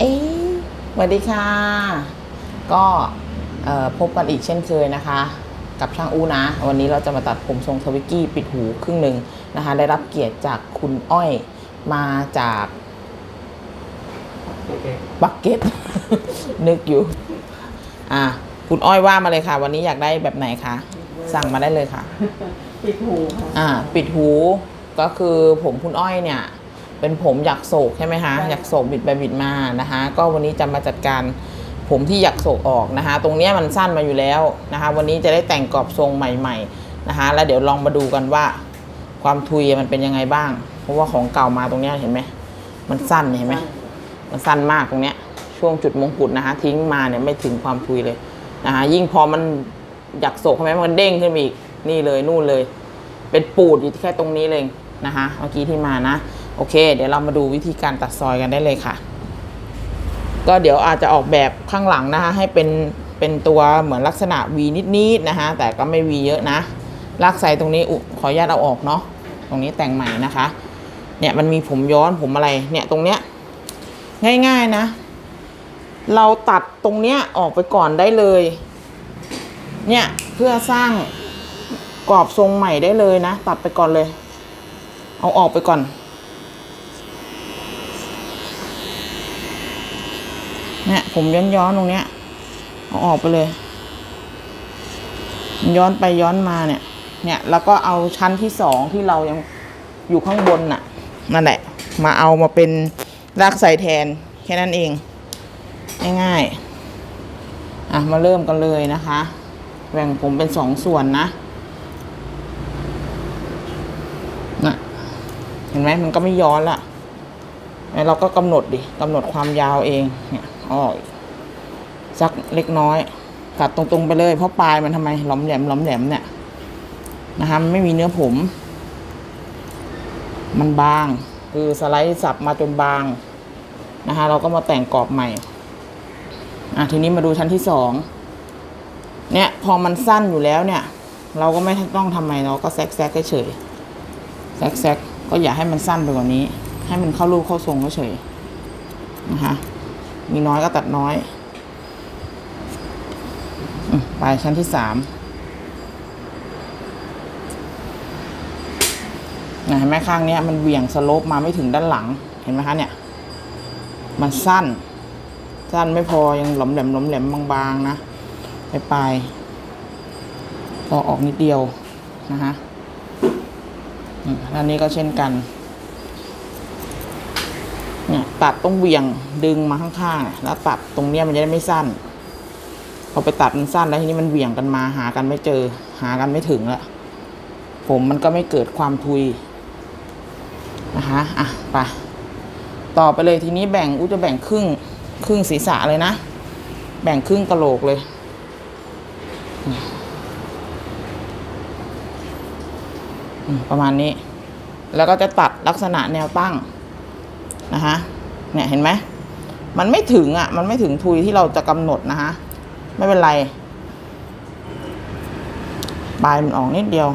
เอ๊ะสวัสดีค่ะ ก็เอ่อพบกันอีกเช่นเคยนะคะ กับช่างอู้นะ วันนี้เราจะมาตัดผมทรงสวิกกี้ปิดหูครึ่งหนึ่งนะคะ ได้รับเกียรติจากคุณอ้อยมาจากบักเก็ตนึกอยู่ อะคุณอ้อยว่ามาเลยค่ะ วันนี้อยากได้แบบไหนคะ สั่งมาได้เลยค่ะ ปิดหูค่ะ อ่า ปิดหูก็คือผมคุณอ้อยเนี่ย เป็นผมอยากโศกใช่ไหมคะใช่อยากโศกบิดไปบิดมานะคะก็วันนี้จะมาจัดการผมที่อยากโศกออกนะคะตรงเนี้ยมันสั้นมาอยู่แล้วนะคะวันนี้จะได้แต่งกรอบทรงใหม่ๆนะคะแล้วเดี๋ยวลองมาดูกันว่า ความทุยมันเป็นยังไงบ้าง เพราะว่าของเก่ามาตรงเนี้ยเห็นไหมมันสั้นเห็นไหมมันสั้นมากตรงเนี้ยช่วงจุดมงกุฎนะคะทิ้งมาเนี่ยไม่ถึงความทุยเลยนะคะยิ่งพอมันอยากโศกใช่ไหมมันเด้งขึ้นมาอีกนี่เลยนู่นเลย เป็นปูดอยู่แค่ตรงนี้เลยนะคะเมื่อกี้ที่มานะ โอเค เดี๋ยวเรามาดูวิธีการตัดซอยกันได้เลยค่ะ ก็เดี๋ยวอาจจะออกแบบข้างหลังนะคะ ให้เป็นเป็นตัวเหมือนลักษณะ V นิดๆนะคะ แต่ก็ไม่ V เยอะนะลากไซตรงนี้อุขออนุญาตเอาออกเนาะตรงนี้แต่งใหม่นะคะ เนี่ยมันมีผมย้อนผมอะไรเนี่ยตรงเนี้ยง่ายๆนะ เราตัดตรงเนี้ยออกไปก่อนได้เลย เนี่ยเพื่อสร้างกรอบทรงใหม่ได้เลยนะ ตัดไปก่อนเลย เอาออกไปก่อน เนี่ยผมย้อนย้อนๆตรงเนี้ยเอาออกไปเลย ย้อนไปย้อนมาเนี่ย เนี่ย แล้วก็เอาชั้นที่สองที่เรายังอยู่ข้างบนน่ะ นั่นแหละ มาเอามาเป็นรากใส่แทน แค่นั้นเอง ง่ายๆ อะ มาเริ่มกันเลยนะคะ แบ่งผมเป็นสองส่วนนะน่ะเห็นไหมมันก็ไม่ย้อนละแล้วเราก็กำหนดดิกำหนดความยาวเองเนี่ย ออกสักเล็กน้อย ตัดตรงๆไปเลยเพราะปลายมันทำไมหลอมแหลมหลอมแหลมเนี่ยนะคะไม่มีเนื้อผม มันบาง คือสไลด์สับมาจนบางนะคะเราก็มาแต่งกรอบใหม่อะทีนี้มาดูชั้นที่สองเนี่ยพอมันสั้นอยู่แล้วเนี่ย เราก็ไม่ต้องทำไมเราก็แซกแซกเฉยแซกแซกก็อย่าให้มันสั้นไปกว่านี้ ให้มันเข้ารูปเข้าทรงเฉยนะคะ มีน้อยก็ตัดน้อยอไปชั้นที่สามเห็นไหมข้างนี้มันเหวี่ยงสโลปมาไม่ถึงด้านหลัง เห็นไหมคะเนี่ย มันสั้น สั้นไม่พอยังหลอมแหลมหลอมแหลมบางๆนะไปลายปลายๆก็ออกนิดเดียวนะคะอืมแล้วนี้ก็เช่นกัน ตัดต้องเวียงดึงมาข้างๆ แล้วตัดตรงเนี้ยมันจะได้ไม่สั้น พอไปตัดมันสั้นแล้วทีนี้มันเวียงกันมาหากันไม่เจอ หากันไม่ถึงละผมมันก็ไม่เกิดความทุยนะคะอะไปต่อไปเลยทีนี้แบ่งอู้จะแบ่งครึ่งครึ่งศีรษะเลยนะ แบ่งครึ่งกะโหลกเลยประมาณนี้ แล้วก็จะตัดลักษณะแนวตั้งนะคะ เนี่ยเห็นไหมมันไม่ถึงอะ มันไม่ถึงทุยที่เราจะกำหนดนะคะไม่เป็นไรปลายมันออกนิดเดียว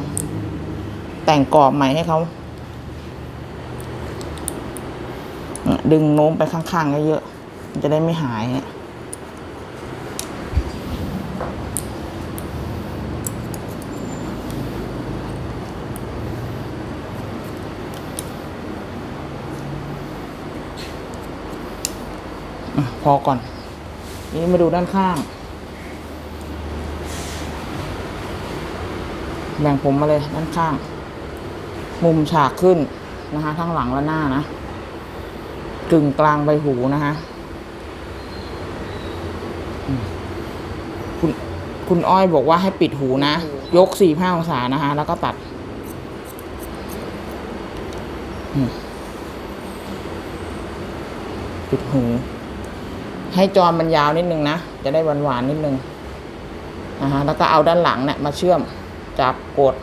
แต่งกรอบใหม่ให้เขาดึงโน้มไปข้างๆเยอะๆจะได้ไม่หายเนี่ยอะ พอก่อน นี่มาดูด้านข้าง แบ่งผมมาเลยด้านข้าง มุมฉากขึ้นนะคะทั้งหลังและหน้านะ กึ่งกลางใบหูนะคะคุณคุณอ้อยบอกว่าให้ปิดหูนะ ยกสี่ห้าองศานะคะ แล้วก็ตัดปิดหู ให้จอมันยาวนิดนึงนะ จะได้หวานๆนิดนึงนะคะแล้วก็เอาด้านหลังเนี่ยมาเชื่อมจับกด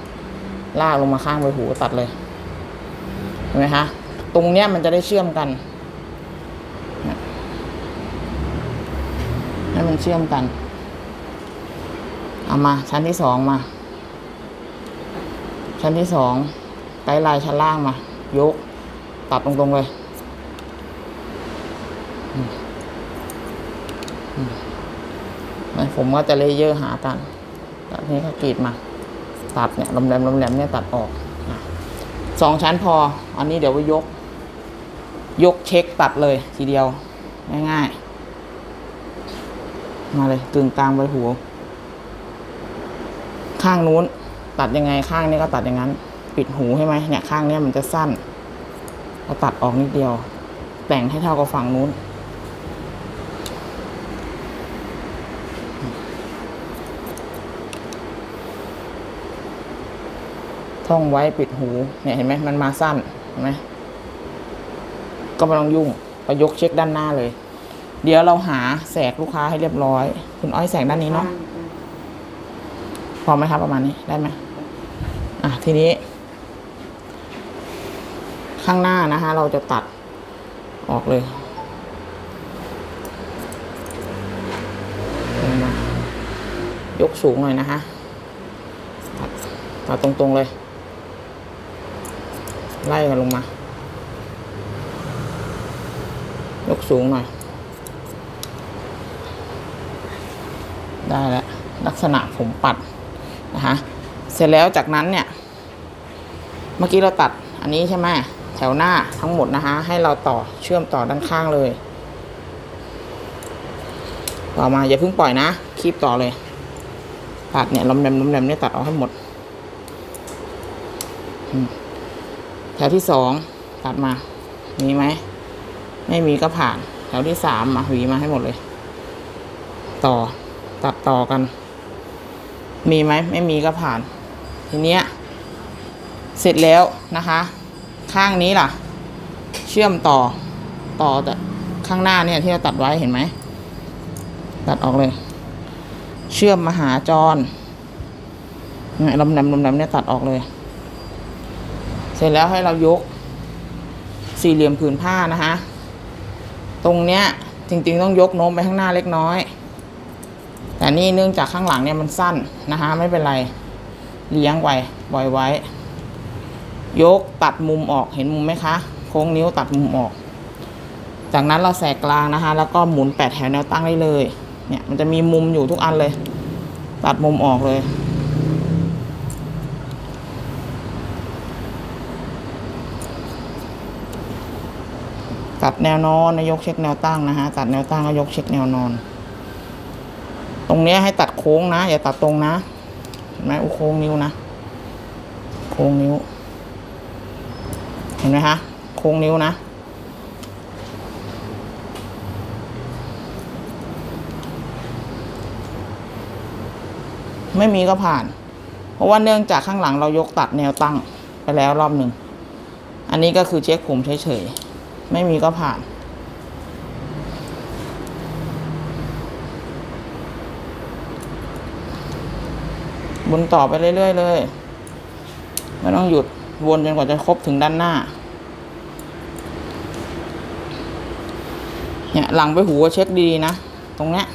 ลากลงมาข้างใบหูตัดเลยเห็นไหมคะตรงเนี้ยมันจะได้เชื่อมกันให้มันเชื่อมกันเอามาชั้นที่สองมา ชั้นที่สองไกด์ไลน์ชั้นล่างมา ยก ตัดตรงๆเลยอืม ผมก็จะเลเยอร์หากันตัดนี้ก็กรีดมา ตัดเนี่ยลำแหลมลำแหลมเนี่ยตัดออกสองชั้นพอ อันนี้เดี๋ยวไปยก ยกเช็คตัดเลยทีเดียว ง่ายๆ มาเลยตึงกลางใบหูข้างนู้น ตัดยังไงข้างนี้ก็ตัดอย่างนั้น ปิดหูใช่ไหมเนี่ยข้างนี้มันจะสั้นเราตัดออกนิดเดียว แต่งให้เท่ากับฝั่งนู้น ท่องไว้ปิดหูเนี่ยเห็นไหมมันมาสั้นเห็นไหมก็ไม่ต้องยุ่งไปยกเช็คด้านหน้าเลย เดี๋ยวเราหาแสกลูกค้าให้เรียบร้อย คุณอ้อยแสกด้านนี้เนาะพอไหมครับ ประมาณนี้ได้ไหมอะทีนี้ ข้างหน้านะคะ เราจะตัดออกเลยยกสูงหน่อยนะคะตัดตัดตรงๆเลย ไล่กันลงมา ยกสูงหน่อย ได้แล้ว ลักษณะผมปัดนะคะเสร็จแล้วจากนั้นเนี่ย เมื่อกี้เราตัดอันนี้ใช่ไหมแถวหน้าทั้งหมดนะคะให้เราต่อเชื่อมต่อด้านข้างเลย ต่อมาอย่าเพิ่งปล่อยนะคีบต่อเลย ตัดเนี่ยลำแหลมลำแหลมเนี่ยตัดออกให้หมด อืม แถวที่สองตัดมา มีไหม ไม่มีก็ผ่าน แถวที่สามมาหวีมาให้หมดเลย ต่อ ตัดต่อกัน มีไหม ไม่มีก็ผ่าน ทีเนี้ย เสร็จแล้วนะคะ ข้างนี้ล่ะ เชื่อมต่อ ต่อแต่ข้างหน้าเนี่ยที่เราตัดไว้เห็นไหม ตัดออกเลย เชื่อมมาหาจรเนี่ยลำแหลมลำแหลมเนี่ยตัดออกเลย ร็จแล้วให้เรายกสี่เหลี่ยมผืนผ้านะคะ ตรงเนี้ยจริงๆต้องยกโน้มไปข้างหน้าเล็กน้อย แต่นี่เนื่องจากข้างหลังเนี่ยมันสั้นนะคะไม่เป็นไรเลี้ยงไว้ปล่อยไว้ ยกตัดมุมออกเห็นมุมไหมคะ โค้งนิ้วตัดมุมออก จากนั้นเราแสกกลางนะคะ แล้วก็หมุนแปดแถวแนวตั้งได้เลย เนี่ยมันจะมีมุมอยู่ทุกอันเลย ตัดมุมออกเลย ตัดแนวนอนนะยกเช็คแนวตั้งนะฮะตัดแนวตั้งก็ยกเช็คแนวนอน ตรงนี้ให้ตัดโค้งนะ อย่าตัดตรงนะเห็นไหมอุโค้งนิ้วนะ โค้งนิ้ว เห็นไหมคะโค้งนิ้วนะไม่มีก็ผ่าน เพราะว่าเนื่องจากข้างหลังเรายกตัดแนวตั้งไปแล้วรอบหนึ่ง อันนี้ก็คือเช็คผมเฉยๆ ไม่มีก็ผ่าน วนต่อไปเรื่อยๆเลย ไม่ต้องหยุดวนจนกว่าจะครบถึงด้านหน้า เนี่ยหลังไปหูเช็คดีๆนะ ตรงเนี้ย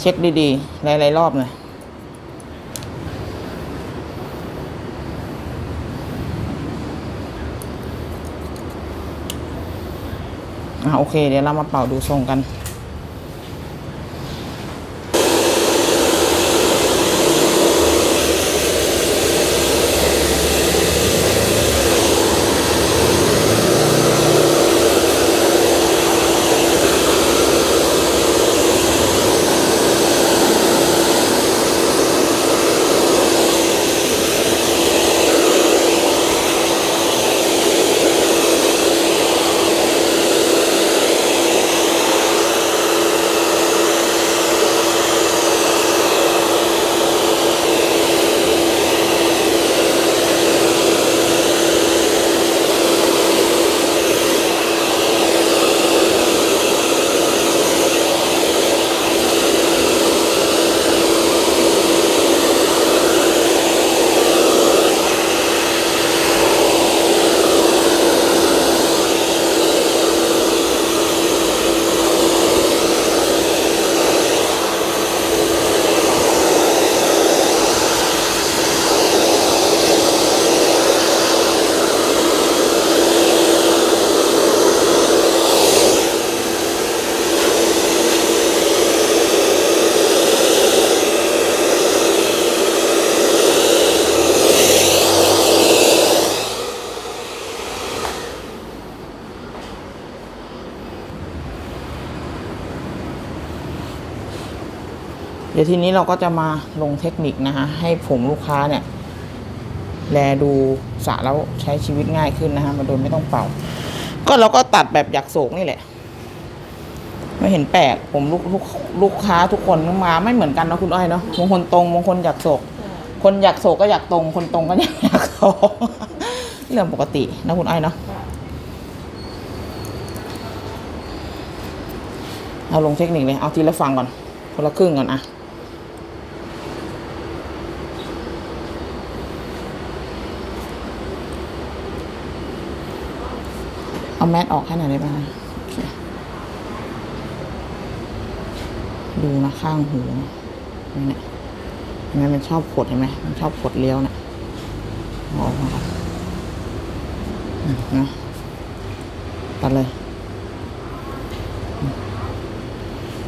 เช็คดีๆหลายๆรอบเลย อะโอเค เดี๋ยวเรามาเป่าดูทรงกัน ทีนี้เราก็จะมาลงเทคนิคนะคะให้ผมลูกค้าเนี่ย แลดูสระแล้วใช้ชีวิตง่ายขึ้นนะคะมาโดยไม่ต้องเป่า ก็เราก็ตัดแบบอยากโศกนี่แหละ ไม่เห็นแปลกผมลูกลูกลูกค้าทุกคนมาไม่เหมือนกันนะคุณอ้อยเนาะบางคนตรงบางคนอยากโศก คนอยากโศกก็อยากตรง คนตรงก็อยากอยากโศกเรื่องปกตินะคุณอ้อยเนาะเอาลงเทคนิคเลย เอาทีละฝั่งก่อนคนละครึ่งก่อนอะ เอาแมสออกให้หน่อยได้ไหมคะดูนะข้างหูนี่เนี่ยเห็นไหมมันชอบขดเห็นไหมมันชอบขดเลี้ยวเนี่ยออกมานะตัดเลย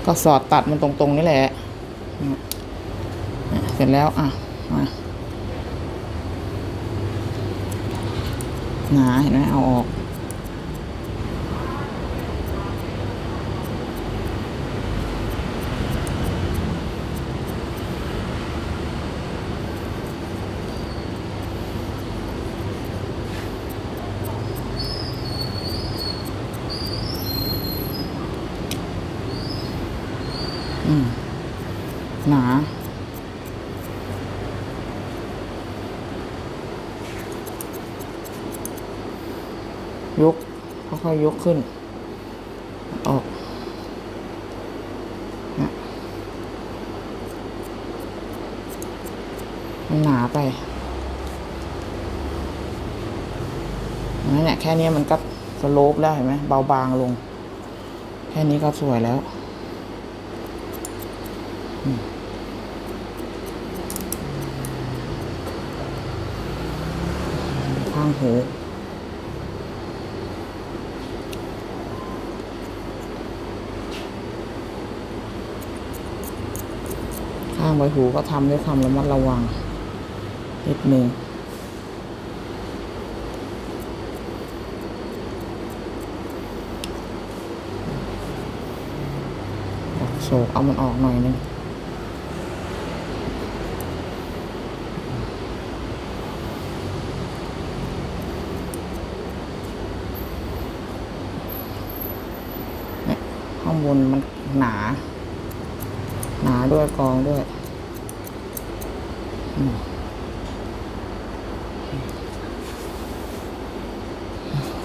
ก็สอดตัดมันตรงๆนี่แหละอืมอะเสร็จแล้ว อะมาหนาเห็นไหมเอาออก อืมหนา ยก ค่อยยกขึ้น ออกนะมันหนาไปนั่นแหละแค่นี้มันก็สโลปแล้วเห็นไหมเบาบางลง แค่นี้ก็สวยแล้วข้างหูางใบหูก็ทำด้วยความระมัดระวังนิดนึงโศกเอามันออกหน่อยนึงเนี่ยข้างบนมันหนา หนาด้วยกองด้วย พ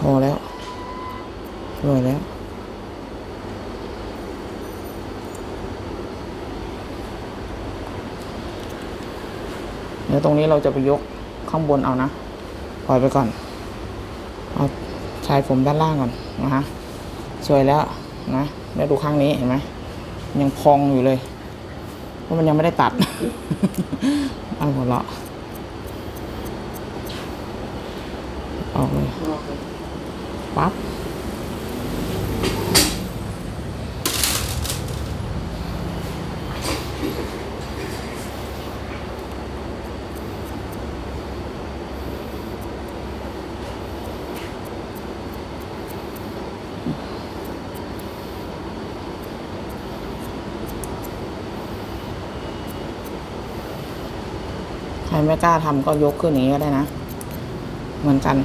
อแล้วสวยแล้ว เดี๋ยวตรงนี้เราจะไปยกข้างบนเอานะ ปล่อยไปก่อน เอาชายผมด้านล่างก่อนนะคะสวยแล้วนะ แล้วดูข้างนี้เห็นไหม ยังพองอยู่เลย เพราะมันยังไม่ได้ตัด เอาหัวเราะออกเลยปั๊บ ใครไม่กล้าทำก็ยกขึ้นอย่างนี้ก็ได้นะ เหมือนกัน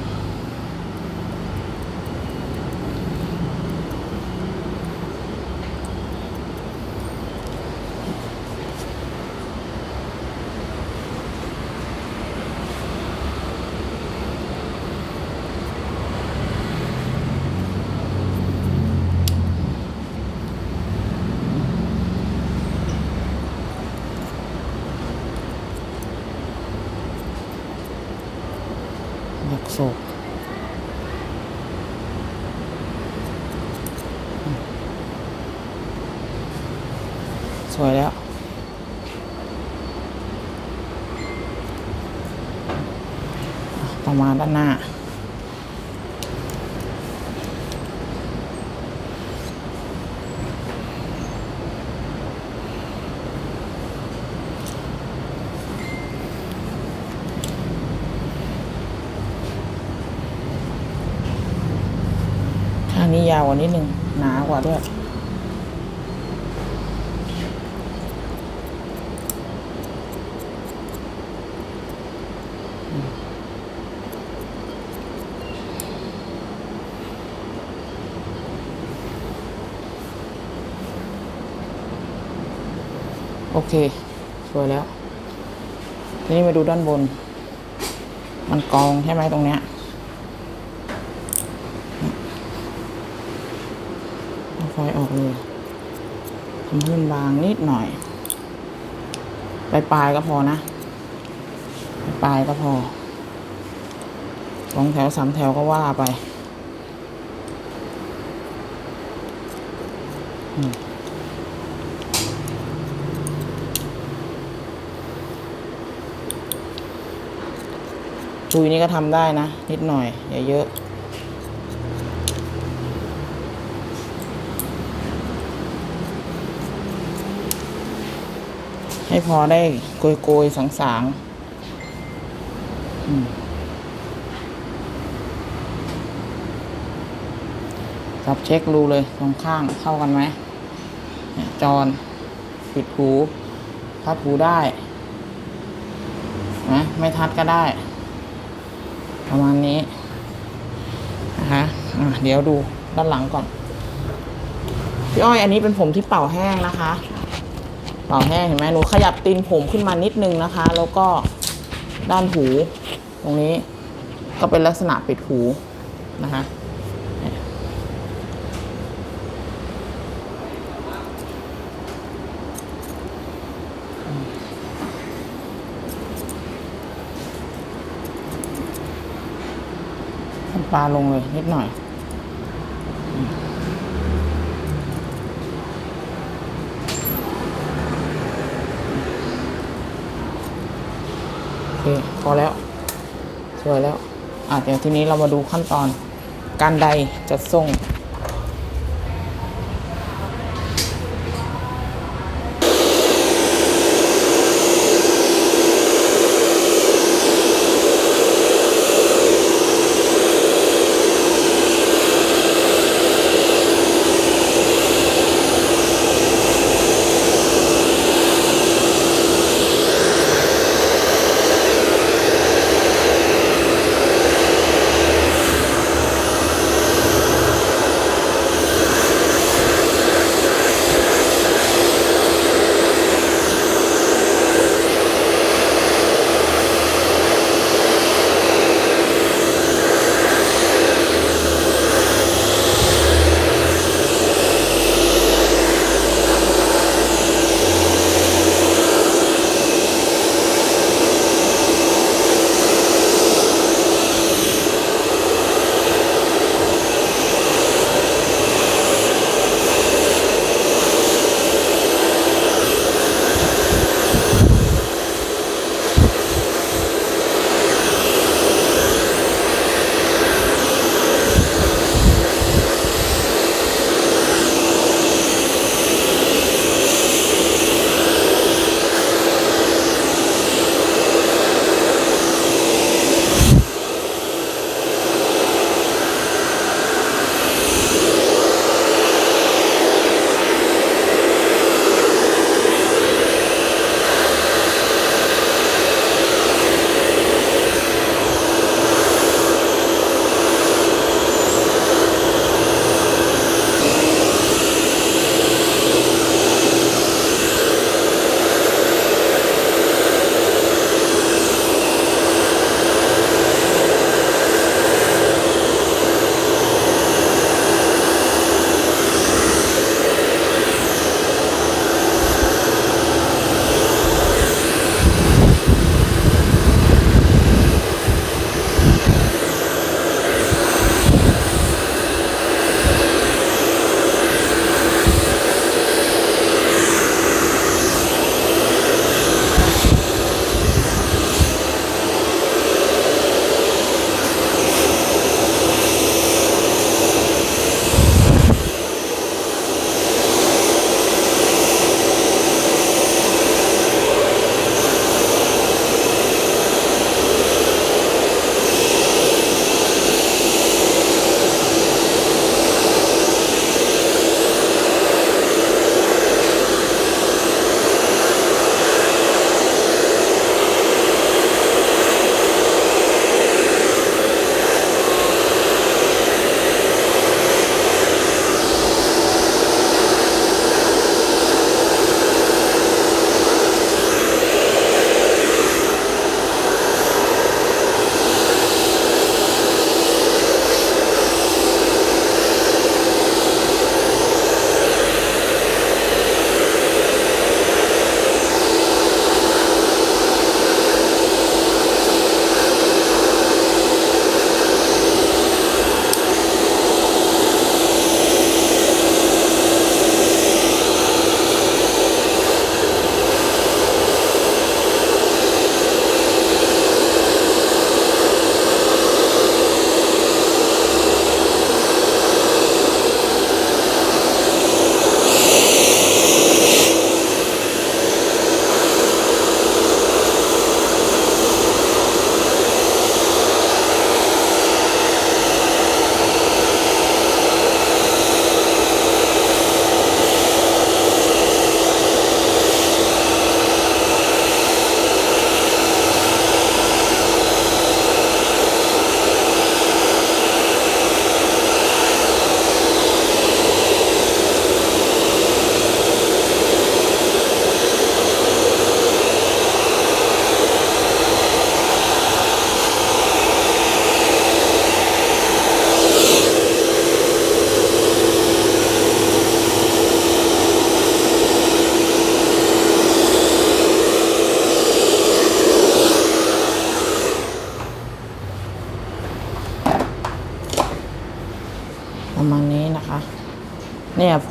อยากโศกสวยแล้ว ต่อมา ด้านหน้า ข้างนี้ยาวกว่านิดนึงหนากว่าด้วย เค สวยแล้ว ทีนี้มาดูด้านบน มันกองใช่ไหมตรงเนี้ยเอาไฟออกเลยทำให้มันบางนิดหน่อย ปลายปลายๆก็พอนะ ปลายปลายๆก็พอสองแถวสามแถวก็ว่าไป จุยนี่ก็ทำได้นะ นิดหน่อย อย่าเยอะให้พอได้โกยโกยๆสางๆอืมจับเช็ครูเลยสองข้างเข้ากันไหม จอนปิดหู ทัดหูได้นะไม่ทัดก็ได้ ประมาณนี้นะคะะเดี๋ยวดูด้านหลังก่อน พี่อ้อยอันนี้เป็นผมที่เป่าแห้งนะคะ เป่าแห้งเห็นไหมหนูขยับตีนผมขึ้นมานิดนึงนะคะ แล้วก็ด้านหู ตรงนี้ก็เป็นลักษณะปิดหูนะคะเนี่ยน้ำ ปลาลงเลยนิดหน่อย โอเค พอแล้ว สวยแล้ว อะเดี๋ยวทีนี้เรามาดูขั้นตอนการใดจัดทรง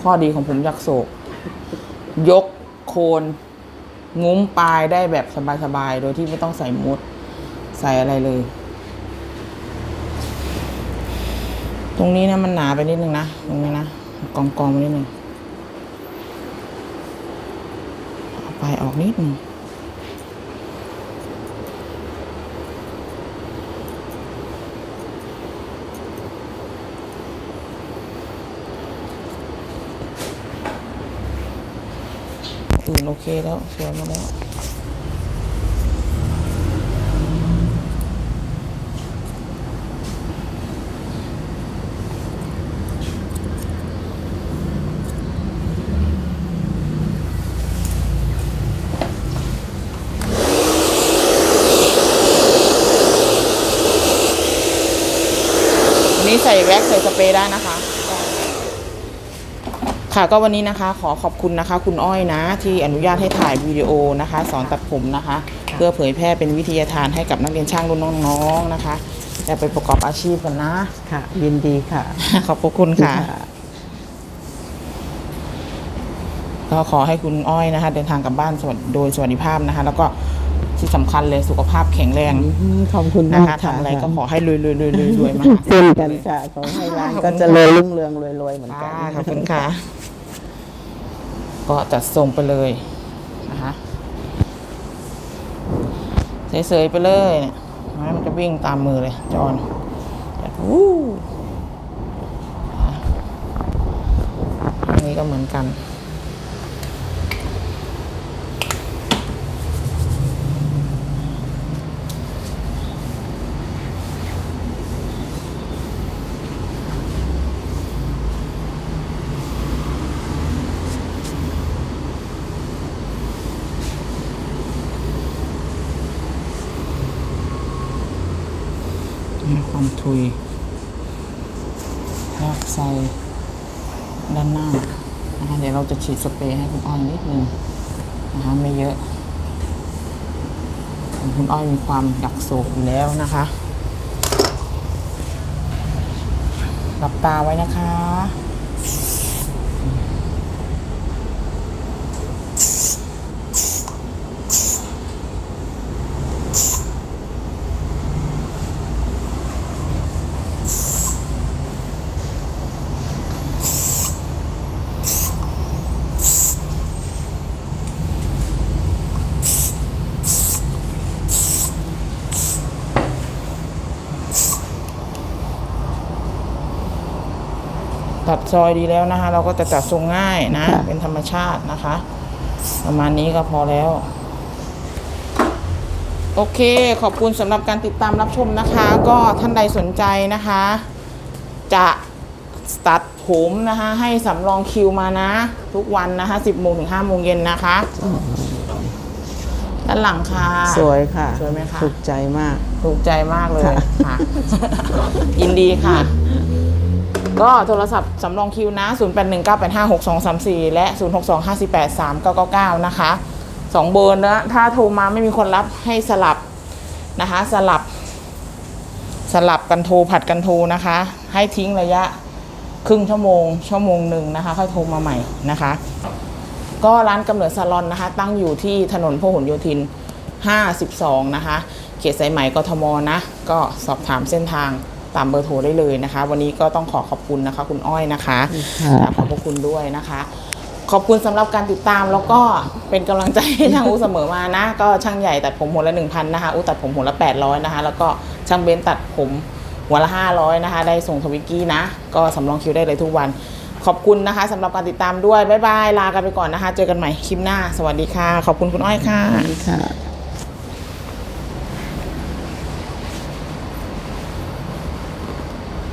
ข้อดีของผมยักษ์โศก ยกโคนงุ้มปลายได้แบบสบายๆ โดยที่ไม่ต้องใส่มุด ใส่อะไรเลย ตรงนี้นะมันหนาไปนิดนึงนะ ตรงนี้นะ กองกองๆไปนิดนึง เอาปออกนิดนึง อื่นโอเคแล้ว สวยมาแล้วนนี้ใส่แว็กใส่สเปรย์ได้นะคะ ค่ะก็วันนี้นะคะขอขอบคุณนะคะ คุณอ้อยนะ ที่อนุญาตให้ถ่ายวิดีโอนะคะ สอนตัดผมนะคะ เพื่อเผยแพร่เป็นวิทยาทานให้กับนักเรียนช่างรุ่นน้องๆนะคะจะไปประกอบอาชีพกันนะ ค่ะ ยินดีค่ะ ขอบพระคุณค่ะ ก็ขอให้คุณอ้อยนะคะ เดินทางกลับบ้านสวัสดีโดยสวัสดิภาพนะคะ แล้วก็ที่สำคัญเลยสุขภาพแข็งแรงอืมขอบคุณนะมากคะค่ะทำอะไรก็ขอให้รวยๆๆๆรวยมาเช่นกันค่ะขอให้ร้านก็เจะเริญรุ่งเรืองรวยๆเหมือนกันค่ะขอบคุณค่ะ ก็จัดส่งไปเลยนะคะเสยๆไปเลยเนี่ยไม่งั้นมันจะวิ่งตามมือเลยจอนจัดวู้อันนี้ก็เหมือนกัน ทุยลากใส่ด้านหน้านะคะเดี๋ยวเราจะฉีดสเปรย์ให้คุณอ้อยนิดนึงนะคะไม่เยอะ คุณอ้อยมีความดักโศกอยู่แล้วนะคะ หลับตาไว้นะคะ ตัดซอยดีแล้วนะคะ เราก็จะตัดทรงง่ายนะค่ะเป็นธรรมชาตินะคะ ประมาณนี้ก็พอแล้ว โอเค ขอบคุณสำหรับการติดตามรับชมนะคะ ก็ท่านใดสนใจนะคะ จะตัดผมนะคะ ให้สำรองคิวมานะ ทุกวันนะคะ10โมงถึง5โมงเย็นนะคะ ด้านหลังค่ะ สวยค่ะสวยไหมคะ ถูกใจมาก ถูกใจมากเลยค่ะ ยินดีค่ะ ก็โทรศัพท์สำรองคิวนะ 0819856234 และ 0625483999 นะคะสองเบอร์นะถ้าโทรมาไม่มีคนรับให้สลับนะคะ สลับ สลับกันโทรผัดกันโทรนะคะ ให้ทิ้งระยะครึ่งชั่วโมง ชั่วโมงหนึ่งนะคะ ค่อยโทรมาใหม่นะคะ ก็ร้านกำเนิดซาลอนนะคะ ตั้งอยู่ที่ถนนพหลโยธิน 52 นะคะ เขตสายไหมกทมนะ ก็สอบถามเส้นทาง ตามเบอร์โทรได้เลยนะคะ วันนี้ก็ต้องขอขอบคุณนะคะ คุณอ้อยนะคะค่ะขอบพระคุณด้วยนะคะ ขอบคุณสำหรับการติดตามแล้วก็เป็นกำลังใจให้ช่างอูเสมอมานะ ก็ช่างใหญ่ตัดผมหัวละ1,000นะคะอูตัดผมหัวละ800นะคะ แล้วก็ช่างเบนตัดผมหัวละ500นะคะ ได้ส่งทวิกกี้นะ ก็สำรองคิวได้เลยทุกวันขอบคุณนะคะสำหรับการติดตามด้วย บ๊ายบาย ลากันไปก่อนนะคะ เจอกันใหม่คลิปหน้า สวัสดีค่ะ ขอบคุณคุณอ้อยค่ะค่ะ